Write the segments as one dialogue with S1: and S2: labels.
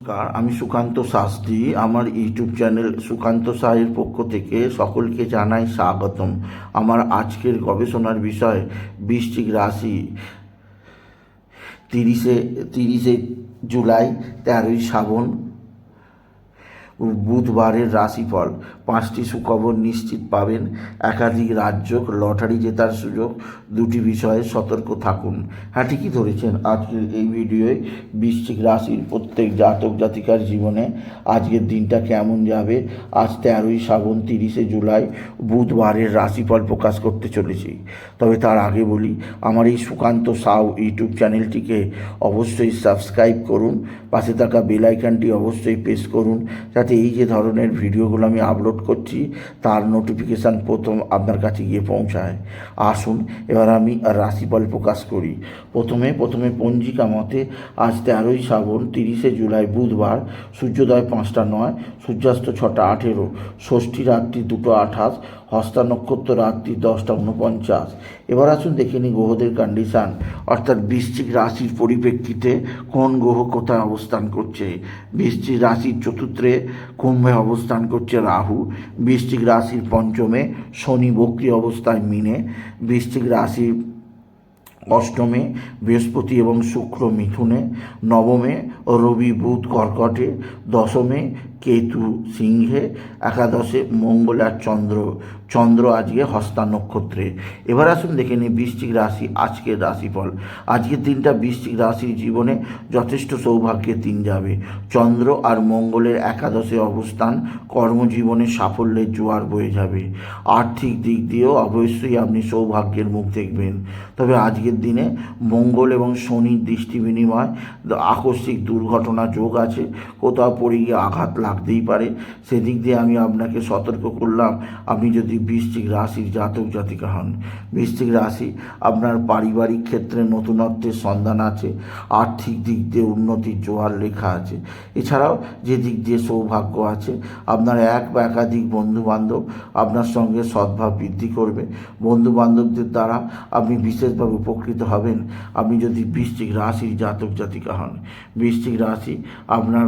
S1: নমস্কার, আমি সুকান্ত শাস্ত্রী। আমার ইউটিউব চ্যানেল সুকান্ত সাহের পক্ষ থেকে সকলকে জানাই স্বাগতম। আমার আজকের গবেষণার বিষয় বৃষ্টিক রাশি তিরিশে তিরিশে জুলাই, তেরোই শ্রাবণ। বুধবারের রাশিফল। পাঁচটি সুখবর নিশ্চিত পাবেন। একাধিক রাজ্য লটারি জেতার সুযোগ, দুটি বিষয়ে সতর্ক থাকুন। হ্যাঁ ঠিকই ধরেছেন। আজকের এই ভিডিওয়ে বৃশ্চিক রাশির প্রত্যেক জাতক জাতিকার জীবনে আজকের দিনটা কেমন যাবে? আজ তেরোই শ্রাবণ, তিরিশে জুলাই, বুধবারের রাশিফল প্রকাশ করতে চলেছি। তবে তার আগে বলি, আমার এই সুকান্ত সাউ ইউটিউব চ্যানেলটিকে অবশ্যই সাবস্ক্রাইব করুন। পাশে থাকা বেলাইকানটি অবশ্যই প্রেস করুন, যাতে এই যে ধরনের ভিডিওগুলো আমি আপলোড করছি, তার নোটিফিকেশান প্রথম আপনার কাছে গিয়ে পৌঁছায়। আসুন, এবার আমি রাশিফল প্রকাশ করি। প্রথমে প্রথমে পঞ্জিকা মতে আজ তেরোই শ্রাবণ, তিরিশে জুলাই বুধবার, সূর্যোদয় পাঁচটা নয়, সূর্যাস্ত ছটা আঠেরো, ষষ্ঠী রাত্রি দুটো আঠাশ, হস্তা নক্ষত্র রাত্রি দশটা উনপঞ্চাশ। এবার আসুন দেখে নিই গ্রহদের কন্ডিশান অর্থাৎ বৃশ্চিক রাশির পরিপ্রেক্ষিতে কোন গ্রহ কোথায় অবস্থান করছে। বৃশ্চিক রাশির চতুর্থে কুম্ভে অবস্থান করছে রাহু। বৃষ্টিক রাশির পঞ্চমে শনি বক্রি অবস্থায় মিনে। বৃষ্টিক রাশির অষ্টমে বৃহস্পতি এবং শুক্র মিথুনে। নবমে রবি বুধ কর্কটে। দশমে কেতু সিংহে। একাদশে মঙ্গল আর চন্দ্র চন্দ্র আজকে হস্তা নক্ষত্রে। এবার আসুন দেখে নিই বৃশ্চিক রাশি, আজকের রাশিফল। আজকের দিনটা বৃশ্চিক রাশির জীবনে যথেষ্ট সৌভাগ্যের দিন যাবে। চন্দ্র আর মঙ্গলের একাদশে অবস্থান কর্মজীবনে সাফল্যের জোয়ার বয়ে যাবে। আর্থিক দিক দিয়েও অবশ্যই আপনি সৌভাগ্যের মুখ দেখবেন। তবে আজকের দিনে মঙ্গল এবং শনির দৃষ্টি বিনিময় আকস্মিক দুর্ঘটনা যোগ আছে, কোথাও পড়ে গিয়ে আঘাত লাগতেই পারে। সেদিক দিয়ে আমি আপনাকে সতর্ক করলাম, আপনি যদি বৃশ্চিক রাশির জাতক জাতিকা হন। বৃশ্চিক রাশি আপনার পারিবারিক ক্ষেত্রে নতুনত্বের সন্ধান আছে, আর্থিক দিক দিয়ে উন্নতির জোয়ার লেখা আছে। এছাড়াও যে দিক দিয়ে সৌভাগ্য আছে, আপনার এক বা একাধিক বন্ধু বান্ধব আপনার সঙ্গে সদ্ভাব বৃদ্ধি করবে। বন্ধু বান্ধবদের দ্বারা আপনি বিশেষভাবে উপকৃত হবেন। আপনি যদি বৃশ্চিক রাশির জাতক জাতিকা হন বৃশ্চিক রাশি আপনার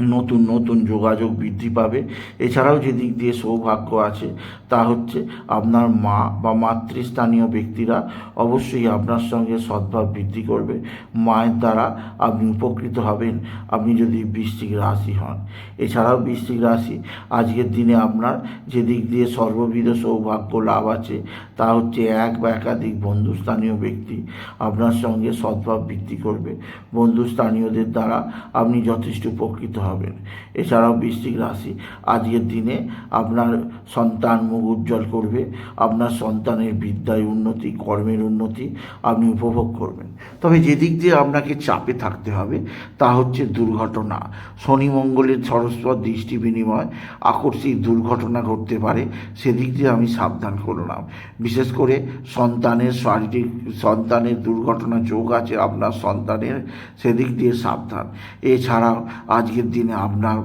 S1: নতুন নতুন যোগাযোগ বৃদ্ধি পাবে। এছাড়াও যে দিক দিয়ে সৌভাগ্য আছে, তা হচ্ছে আপনার মা বা মাতৃস্থানীয় ব্যক্তিরা অবশ্যই আপনার সঙ্গে সদ্ভাব বৃদ্ধি করবে। মায়ের দ্বারা আপনি উপকৃত হবেন, আপনি যদি বৃশ্চিক রাশি হন। এছাড়াও বৃষ্টিক রাশি, আজকের দিনে আপনার যে দিক দিয়ে সর্ববিধ সৌভাগ্য লাভ আছে, তা হচ্ছে এক বা একাধিক বন্ধুস্থানীয় ব্যক্তি আপনার সঙ্গে সদ্ভাব বৃদ্ধি করবে। বন্ধুস্থানীয়দের দ্বারা আপনি যথেষ্ট উপকৃত হবেন। এছাড়াও বৃশ্চিক রাশি, আজকের দিনে আপনার সন্তান মুখ উজ্জ্বল করবে, আপনার সন্তানের বিদ্যায় উন্নতি, কর্মের উন্নতি আপনি উপভোগ করবেন। তবে যেদিক দিয়ে আপনাকে চাপে থাকতে হবে, তা হচ্ছে দুর্ঘটনা। শনি মঙ্গলের সরস্বত দৃষ্টি বিনিময় আকস্মিক দুর্ঘটনা ঘটতে পারে, সেদিক দিয়ে আমি সাবধান করলাম। বিশেষ করে সন্তানের শারীরিক, সন্তানের দুর্ঘটনা যোগ আছে আপনার সন্তানের, সেদিক দিয়ে সাবধান। এছাড়াও আজকের দিনে আপনার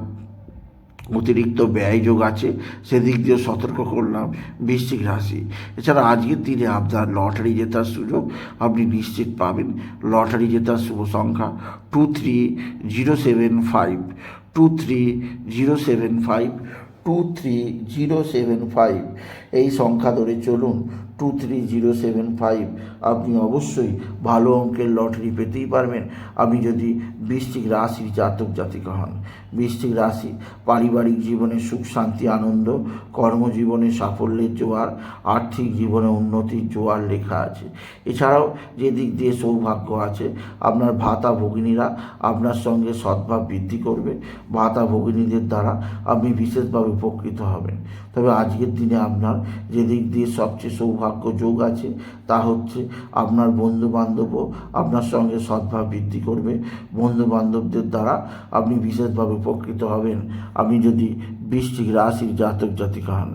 S1: অতিরিক্ত ব্যয় যোগ আছে, সেদিক দিয়ে সতর্ক করলাম বৃশ্চিক রাশি। এছাড়া আজকের দিনে আপনার লটারি জেতার সুযোগ আপনি নিশ্চিত পাবেন। লটারি জেতার শুভ সংখ্যা two three zero seven five two three zero seven five two three zero seven five এই সংখ্যা ধরে চলুন। Two three zero seven five আপনি অবশ্যই ভালো অঙ্কের লটারি পেতেই পারবেন। আপনি যদি বৃষ্টিক রাশির জাতক জাতিকা হন। বৃশ্চিক রাশি পারিবারিক জীবনে সুখ, শান্তি, আনন্দ, কর্মজীবনে সাফল্যের জোয়ার, আর্থিক জীবনে উন্নতির জোয়ার লেখা আছে। এছাড়াও যে দিক দিয়ে সৌভাগ্য আছে, আপনার ভাতা ভগিনীরা আপনার সঙ্গে সদ্ভাব বৃদ্ধি করবে। ভাতা ভগিনীদের দ্বারা আপনি বিশেষভাবে উপকৃত হবেন। তবে আজকের দিনে আপনার যে দিক দিয়ে সবচেয়ে সৌভাগ্য যোগ আছে, তা হচ্ছে আপনার বন্ধুবান্ধবও আপনার সঙ্গে সদ্ভাব বৃদ্ধি করবে। বন্ধুবান্ধবদের দ্বারা আপনি বিশেষভাবে উপকৃত হবেন। আপনি যদি বৃষ্টিক রাশির জাতক জাতিকা হন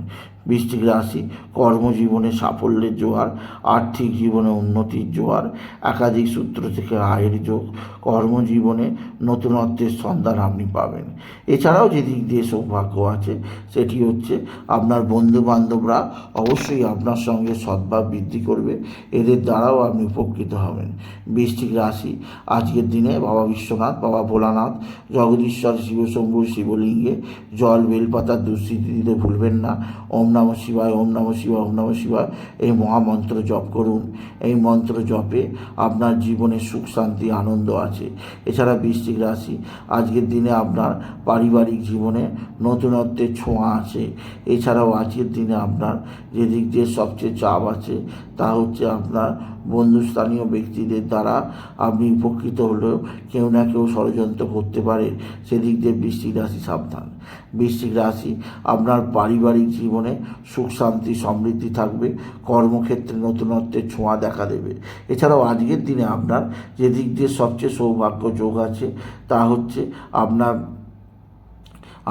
S1: বৃষ্টিক রাশি, কর্মজীবনে সাফল্যের জোয়ার, আর্থিক জীবনে উন্নতির জোয়ার, একাধিক সূত্র থেকে আয়ের যোগ, কর্মজীবনে নতুনত্বের সন্ধান আপনি পাবেন। এছাড়াও যে দিক দিয়ে সৌভাগ্য আছে, সেটি হচ্ছে আপনার বন্ধু বান্ধবরা অবশ্যই আপনার সঙ্গে সদ্ভাব বৃদ্ধি করবে। এদের দ্বারাও আপনি উপকৃত হবেন। বৃষ্টিক রাশি, আজকের দিনে বাবা বিশ্বনাথ, বাবা ভোলানাথ, জগদীশ্বর শিবশম্ভুর শিবলিঙ্গে, জল বেলপাতার দুঃস্থিতি দিতে ভুলবেন না। ওম নম শিবায়, ওম নম শিবায়, ওম নম শিবায়। এই মহামন্ত্র জপ করুন। এই মন্ত্র জপে আপনার জীবনে সুখ, শান্তি, আনন্দ আছে। এছাড়া বৃশ্চিক রাশি, আজকের দিনে আপনার পারিবারিক জীবনে নতুনত্বের ছোঁয়া আছে। এছাড়াও আজকের দিনে আপনার যে দিক দিয়ে সবচেয়ে চাপ আছে, তা হচ্ছে আপনার বন্ধুস্থানীয় ব্যক্তিদের দ্বারা আপনি উপকৃত হলেও কেউ না কেউ ষড়যন্ত্র করতে পারে। সেদিক দিয়ে বৃষ্টিক রাশি সাবধান। বৃষ্টিক রাশি আপনার পারিবারিক জীবনে সুখ, শান্তি, সমৃদ্ধি থাকবে, কর্মক্ষেত্রে নতুনত্বের ছোঁয়া দেখা দেবে। এছাড়াও আজকের দিনে আপনার যে দিক দিয়ে সবচেয়ে সৌভাগ্য যোগ আছে, তা হচ্ছে আপনার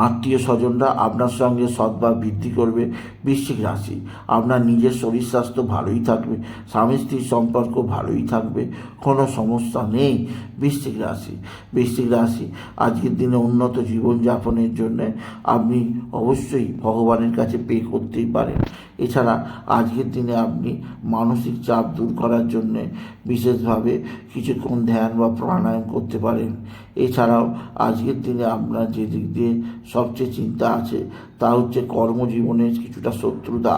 S1: আত্মীয় স্বজনরা আপনার সঙ্গে সদ্ভাব বৃদ্ধি করবে, বৃশ্চিক রাশি। আপনার নিজের শরীর স্বাস্থ্য ভালোই থাকবে, স্বামী স্ত্রীর সম্পর্ক ভালোই থাকবে, কোনো সমস্যা নেই, বৃশ্চিক রাশি। বৃশ্চিক রাশি, আজকের দিনে উন্নত জীবনযাপনের জন্য আপনি অবশ্যই ভগবানের কাছে পে করতেই পারেন। এছাড়া আজকের দিনে আপনি মানসিক চাপ দূর করার জন্যে বিশেষভাবে কিছুক্ষণ ধ্যান বা প্রাণায়াম করতে পারেন। এছাড়াও আজকের দিনে আপনার যে দিক দিয়ে সবচেয়ে চিন্তা আছে, তা হচ্ছে কর্মজীবনের কিছুটা শত্রুতা।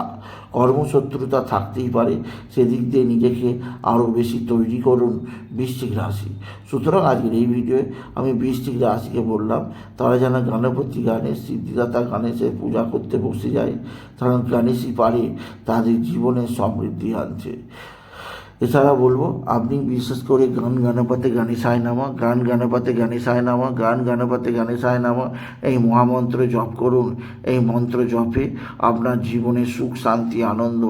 S1: কর্মশত্রুতা থাকতেই পারে, সেদিক দিয়ে নিজেকে আরও বেশি তৈরি করুন বৃশ্চিক রাশি। সুতরাং আজকের এই ভিডিওয়ে আমি বৃশ্চিক রাশিকে বললাম, তারা যেন গণপতি গণেশ সিদ্ধিদাতা গণেশের পূজা করতে বসে যায়, কারণ গণেশই পারে তাদের জীবনে সমৃদ্ধি আনছে এছাড়া বলব, আপনি বিশেষ করে গান গানপাতে গানেশায় নামা, গান গানপাতে গানেশায় নামা, গান গানপাতে গানেশায় নামা, এই মহামন্ত্র জপ করুন, এই মন্ত্র জপে আপনার জীবনে সুখ, শান্তি, আনন্দ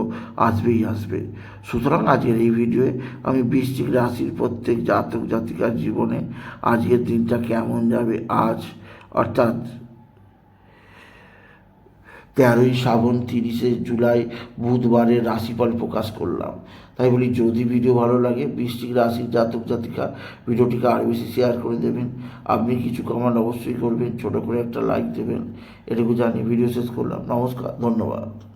S1: আসবেই আসবে। সুতরাং আজকের এই ভিডিওয়ে আমি বৃশ্চিক রাশির প্রত্যেক জাতক জাতিকার জীবনে আজকের দিনটা কেমন যাবে আজ, অর্থাৎ তেরোই শ্রাবণ, তিরিশে জুলাই বুধবারের রাশিফল প্রকাশ করলাম। তাই বলি, যদি ভিডিও ভালো লাগে বৃষ্টিক রাশির জাতক জাতিকা ভিডিওটিকে আরও বেশি শেয়ার করে দেবেন। আপনি কিছু কমেন্ট অবশ্যই করবেন, ছোটো করে একটা লাইক দেবেন। এটুকু জানি ভিডিও শেষ করলাম। নমস্কার, ধন্যবাদ।